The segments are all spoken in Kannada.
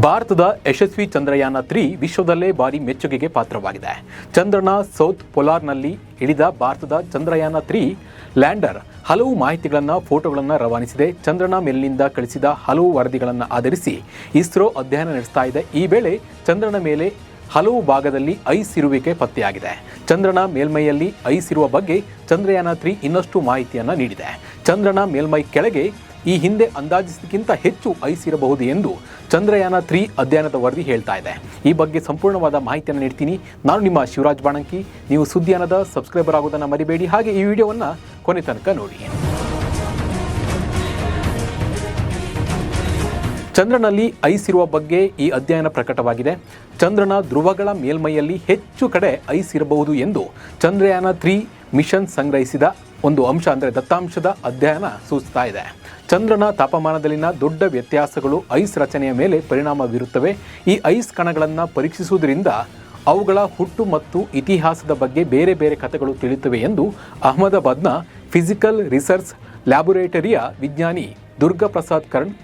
ಭಾರತದ ಯಶಸ್ವಿ ಚಂದ್ರಯಾನ ತ್ರೀ ವಿಶ್ವದಲ್ಲೇ ಭಾರಿ ಮೆಚ್ಚುಗೆಗೆ ಪಾತ್ರವಾಗಿದೆ. ಚಂದ್ರನ ಸೌತ್ ಪೊಲಾರ್ನಲ್ಲಿ ಇಳಿದ ಭಾರತದ ಚಂದ್ರಯಾನ ತ್ರೀ ಲ್ಯಾಂಡರ್ ಹಲವು ಮಾಹಿತಿಗಳನ್ನು, ಫೋಟೋಗಳನ್ನು ರವಾನಿಸಿದೆ. ಚಂದ್ರನ ಮೇಲಿನಿಂದ ಕಳಿಸಿದ ಹಲವು ವರದಿಗಳನ್ನು ಆಧರಿಸಿ ಇಸ್ರೋ ಅಧ್ಯಯನ ನಡೆಸ್ತಾ ಇದೆ. ಈ ವೇಳೆ ಚಂದ್ರನ ಮೇಲೆ ಹಲವು ಭಾಗದಲ್ಲಿ ಐಸ್ ಇರುವಿಕೆ ಪತ್ತೆಯಾಗಿದೆ. ಚಂದ್ರನ ಮೇಲ್ಮೈಯಲ್ಲಿ ಐಸ್ ಇರುವ ಬಗ್ಗೆ ಚಂದ್ರಯಾನ ತ್ರೀ ಇನ್ನಷ್ಟು ಮಾಹಿತಿಯನ್ನು ನೀಡಿದೆ. ಚಂದ್ರನ ಮೇಲ್ಮೈ ಕೆಳಗೆ ಈ ಹಿಂದೆ ಅಂದಾಜಿಸಿದಕ್ಕಿಂತ ಹೆಚ್ಚು ಐಸ್ ಇರಬಹುದು ಎಂದು ಚಂದ್ರಯಾನ ತ್ರೀ ಅಧ್ಯಯನದ ವರದಿ ಹೇಳ್ತಾ ಇದೆ. ಈ ಬಗ್ಗೆ ಸಂಪೂರ್ಣವಾದ ಮಾಹಿತಿಯನ್ನು ನೀಡ್ತೀನಿ. ನಾನು ನಿಮ್ಮ ಶಿವರಾಜ್ ಬಾಣಂಕಿ. ನೀವು ಸುದ್ದಿಯಾನದ ಸಬ್ಸ್ಕ್ರೈಬರ್ ಆಗೋದನ್ನು ಮರಿಬೇಡಿ. ಹಾಗೆ ಈ ವಿಡಿಯೋವನ್ನು ಕೊನೆ ತನಕ ನೋಡಿ. ಚಂದ್ರನಲ್ಲಿ ಐಸ್ ಇರುವ ಬಗ್ಗೆ ಈ ಅಧ್ಯಯನ ಪ್ರಕಟವಾಗಿದೆ. ಚಂದ್ರನ ಧ್ರುವಗಳ ಮೇಲ್ಮೈಯಲ್ಲಿ ಹೆಚ್ಚು ಕಡೆ ಐಸ್ ಇರಬಹುದು ಎಂದು ಚಂದ್ರಯಾನ ತ್ರೀ ಮಿಷನ್ ಸಂಗ್ರಹಿಸಿದ ಒಂದು ಅಂಶ ಅಂದರೆ ದತ್ತಾಂಶದ ಅಧ್ಯಯನ ಸೂಚಿಸ್ತಾ ಇದೆ. ಚಂದ್ರನ ತಾಪಮಾನದಲ್ಲಿನ ದೊಡ್ಡ ವ್ಯತ್ಯಾಸಗಳು ಐಸ್ ರಚನೆಯ ಮೇಲೆ ಪರಿಣಾಮ ಬೀರುತ್ತವೆ. ಈ ಐಸ್ ಕಣಗಳನ್ನು ಪರೀಕ್ಷಿಸುವುದರಿಂದ ಅವುಗಳ ಹುಟ್ಟು ಮತ್ತು ಇತಿಹಾಸದ ಬಗ್ಗೆ ಬೇರೆ ಬೇರೆ ಕಥೆಗಳು ತಿಳಿಯುತ್ತವೆ ಎಂದು ಅಹಮದಾಬಾದ್ನ ಫಿಸಿಕಲ್ ರಿಸರ್ಚ್ ಲ್ಯಾಬೊರೇಟರಿಯ ವಿಜ್ಞಾನಿ ದುರ್ಗಾ ಪ್ರಸಾದ್ ಕರ್ಣ್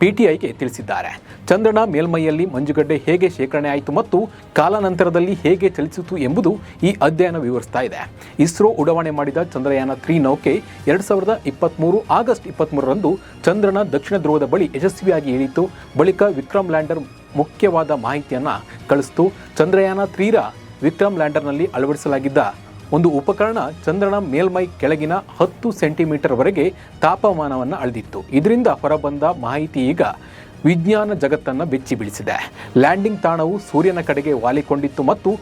ಪಿಟಿಐಗೆ ತಿಳಿಸಿದ್ದಾರೆ. ಚಂದ್ರನ ಮೇಲ್ಮೈಯಲ್ಲಿ ಮಂಜುಗಡ್ಡೆ ಹೇಗೆ ಶೇಖರಣೆ ಆಯಿತು ಮತ್ತು ಕಾಲಾನಂತರದಲ್ಲಿ ಹೇಗೆ ಚಲಿಸಿತು ಎಂಬುದು ಈ ಅಧ್ಯಯನ ವಿವರಿಸ್ತಾ ಇದೆ. ಇಸ್ರೋ ಉಡಾವಣೆ ಮಾಡಿದ ಚಂದ್ರಯಾನ ತ್ರೀ ನೌಕೆ ಎರಡು ಸಾವಿರದ ಇಪ್ಪತ್ತ್ಮೂರು ಆಗಸ್ಟ್ ಇಪ್ಪತ್ತ್ಮೂರರಂದು ಚಂದ್ರನ ದಕ್ಷಿಣ ಧ್ರುವದ ಬಳಿ ಯಶಸ್ವಿಯಾಗಿ ಇಳಿತು ಬಳಿಕ ವಿಕ್ರಮ್ ಲ್ಯಾಂಡರ್ ಮುಖ್ಯವಾದ ಮಾಹಿತಿಯನ್ನು ಕಳಿಸಿತು. ಚಂದ್ರಯಾನ ತ್ರೀರ ವಿಕ್ರಮ್ ಲ್ಯಾಂಡರ್ನಲ್ಲಿ ಅಳವಡಿಸಲಾಗಿದ್ದ ಒಂದು ಉಪಕರಣ ಚಂದ್ರನ ಮೇಲ್ಮೈ ಕೆಳಗಿನ ಹತ್ತು ಸೆಂಟಿಮೀಟರ್ವರೆಗೆ ತಾಪಮಾನವನ್ನು ಅಳೆದಿತ್ತು. ಇದರಿಂದ ಹೊರಬಂದ ಮಾಹಿತಿ ಈಗ ವಿಜ್ಞಾನ ಜಗತ್ತನ್ನು ಬೆಚ್ಚಿ ಬಿಡಿಸಿದೆ ಲ್ಯಾಂಡಿಂಗ್ ತಾಣವು ಸೂರ್ಯನ ಕಡೆಗೆ ವಾಲಿಕೊಂಡಿತ್ತು ಮತ್ತು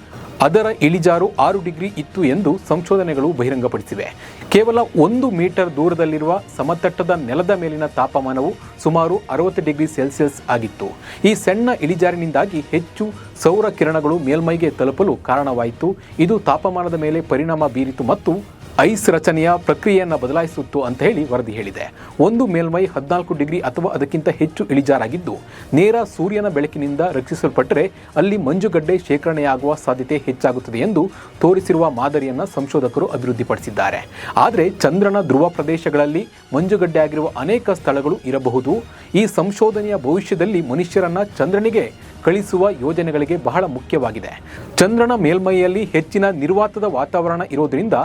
ಅದರ ಇಳಿಜಾರು ಆರು ಡಿಗ್ರಿ ಇತ್ತು ಎಂದು ಸಂಶೋಧನೆಗಳು ಬಹಿರಂಗಪಡಿಸಿವೆ. ಕೇವಲ ಒಂದು ಮೀಟರ್ ದೂರದಲ್ಲಿರುವ ಸಮತಟ್ಟದ ನೆಲದ ಮೇಲಿನ ತಾಪಮಾನವು ಸುಮಾರು ಅರವತ್ತು ಡಿಗ್ರಿ ಸೆಲ್ಸಿಯಸ್ ಆಗಿತ್ತು. ಈ ಸಣ್ಣ ಇಳಿಜಾರಿನಿಂದಾಗಿ ಹೆಚ್ಚು ಸೌರ ಕಿರಣಗಳು ಮೇಲ್ಮೈಗೆ ತಲುಪಲು ಕಾರಣವಾಯಿತು. ಇದು ತಾಪಮಾನದ ಮೇಲೆ ಪರಿಣಾಮ ಬೀರಿತು ಮತ್ತು ಐಸ್ ರಚನೆಯ ಪ್ರಕ್ರಿಯೆಯನ್ನು ಬದಲಾಯಿಸುತ್ತು ಅಂತ ಹೇಳಿ ವರದಿ ಹೇಳಿದೆ. ಒಂದು ಮೇಲ್ಮೈ ಹದಿನಾಲ್ಕು ಡಿಗ್ರಿ ಅಥವಾ ಅದಕ್ಕಿಂತ ಹೆಚ್ಚು ಇಳಿಜಾರಾಗಿದ್ದು, ನೇರ ಸೂರ್ಯನ ಬೆಳಕಿನಿಂದ ರಕ್ಷಿಸಲ್ಪಟ್ಟರೆ ಅಲ್ಲಿ ಮಂಜುಗಡ್ಡೆ ಶೇಖರಣೆಯಾಗುವ ಸಾಧ್ಯತೆ ಹೆಚ್ಚಾಗುತ್ತದೆ ಎಂದು ತೋರಿಸಿರುವ ಮಾದರಿಯನ್ನು ಸಂಶೋಧಕರು ಅಭಿವೃದ್ಧಿಪಡಿಸಿದ್ದಾರೆ. ಆದರೆ ಚಂದ್ರನ ಧ್ರುವ ಪ್ರದೇಶಗಳಲ್ಲಿ ಮಂಜುಗಡ್ಡೆ ಆಗಿರುವ ಅನೇಕ ಸ್ಥಳಗಳು ಇರಬಹುದು. ಈ ಸಂಶೋಧನೆಯ ಭವಿಷ್ಯದಲ್ಲಿ ಮನುಷ್ಯರನ್ನ ಚಂದ್ರನಿಗೆ ಕಳಿಸುವ ಯೋಜನೆಗಳಿಗೆ ಬಹಳ ಮುಖ್ಯವಾಗಿದೆ. ಚಂದ್ರನ ಮೇಲ್ಮೈಯಲ್ಲಿ ಹೆಚ್ಚಿನ ನಿರ್ವಾತದ ವಾತಾವರಣ ಇರೋದರಿಂದ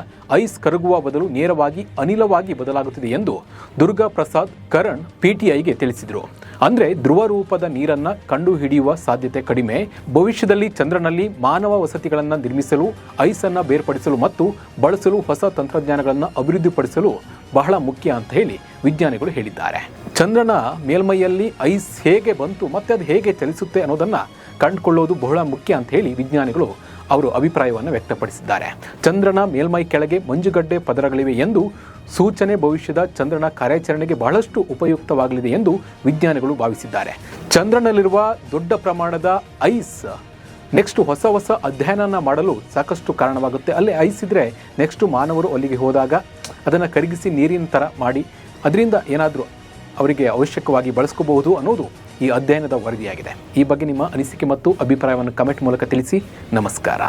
ಐಸ್ ಕರಗುವ ಬದಲು ನೇರವಾಗಿ ಅನಿಲವಾಗಿ ಬದಲಾಗುತ್ತಿದೆ ಎಂದು ದುರ್ಗಾ ಪ್ರಸಾದ್ ಕರಣ್ ಪಿಟಿಐಗೆ ತಿಳಿಸಿದರು. ಅಂದರೆ ಧ್ರುವ ರೂಪದ ನೀರನ್ನು ಕಂಡುಹಿಡಿಯುವ ಸಾಧ್ಯತೆ ಕಡಿಮೆ, ಭವಿಷ್ಯದಲ್ಲಿ ಚಂದ್ರನಲ್ಲಿ ಮಾನವ ವಸತಿಗಳನ್ನು ನಿರ್ಮಿಸಲು, ಐಸನ್ನು ಬೇರ್ಪಡಿಸಲು ಮತ್ತು ಬಳಸಲು ಹೊಸ ತಂತ್ರಜ್ಞಾನಗಳನ್ನು ಅಭಿವೃದ್ಧಿಪಡಿಸಲು ಬಹಳ ಮುಖ್ಯ ಅಂತ ಹೇಳಿ ವಿಜ್ಞಾನಿಗಳು ಹೇಳಿದ್ದಾರೆ. ಚಂದ್ರನ ಮೇಲ್ಮೈಯಲ್ಲಿ ಐಸ್ ಹೇಗೆ ಬಂತು, ಮತ್ತೆ ಅದು ಹೇಗೆ ಚಲಿಸುತ್ತೆ ಅನ್ನೋದನ್ನು ಕಂಡುಕೊಳ್ಳೋದು ಬಹಳ ಮುಖ್ಯ ಅಂತ ಹೇಳಿ ವಿಜ್ಞಾನಿಗಳು ಅವರು ಅಭಿಪ್ರಾಯವನ್ನು ವ್ಯಕ್ತಪಡಿಸಿದ್ದಾರೆ. ಚಂದ್ರನ ಮೇಲ್ಮೈ ಕೆಳಗೆ ಮಂಜುಗಡ್ಡೆ ಪದರಗಳಿವೆ ಎಂದು ಸೂಚನೆ ಭವಿಷ್ಯದ ಚಂದ್ರನ ಕಾರ್ಯಾಚರಣೆಗೆ ಬಹಳಷ್ಟು ಉಪಯುಕ್ತವಾಗಲಿದೆ ಎಂದು ವಿಜ್ಞಾನಿಗಳು ಭಾವಿಸಿದ್ದಾರೆ. ಚಂದ್ರನಲ್ಲಿರುವ ದೊಡ್ಡ ಪ್ರಮಾಣದ ಐಸ್ ನೆಕ್ಸ್ಟ್ ಹೊಸ ಹೊಸ ಅಧ್ಯಯನ ಮಾಡಲು ಸಾಕಷ್ಟು ಕಾರಣವಾಗುತ್ತೆ. ಅಲ್ಲಿ ಐಸ್ ಇದ್ದರೆ ನೆಕ್ಸ್ಟ್ ಮಾನವರು ಅಲ್ಲಿಗೆ ಹೋದಾಗ ಅದನ್ನು ಕರಗಿಸಿ ನೀರಿನ ಥರ ಮಾಡಿ ಅದರಿಂದ ಏನಾದರೂ ಅವರಿಗೆ ಅವಶ್ಯಕವಾಗಿ ಬಳಸ್ಕೋಬಹುದು ಅನ್ನೋದು ಈ ಅಧ್ಯಯನದ ವರದಿಯಾಗಿದೆ. ಈ ಬಗ್ಗೆ ನಿಮ್ಮ ಅನಿಸಿಕೆ ಮತ್ತು ಅಭಿಪ್ರಾಯವನ್ನು ಕಮೆಂಟ್ ಮೂಲಕ ತಿಳಿಸಿ. ನಮಸ್ಕಾರ.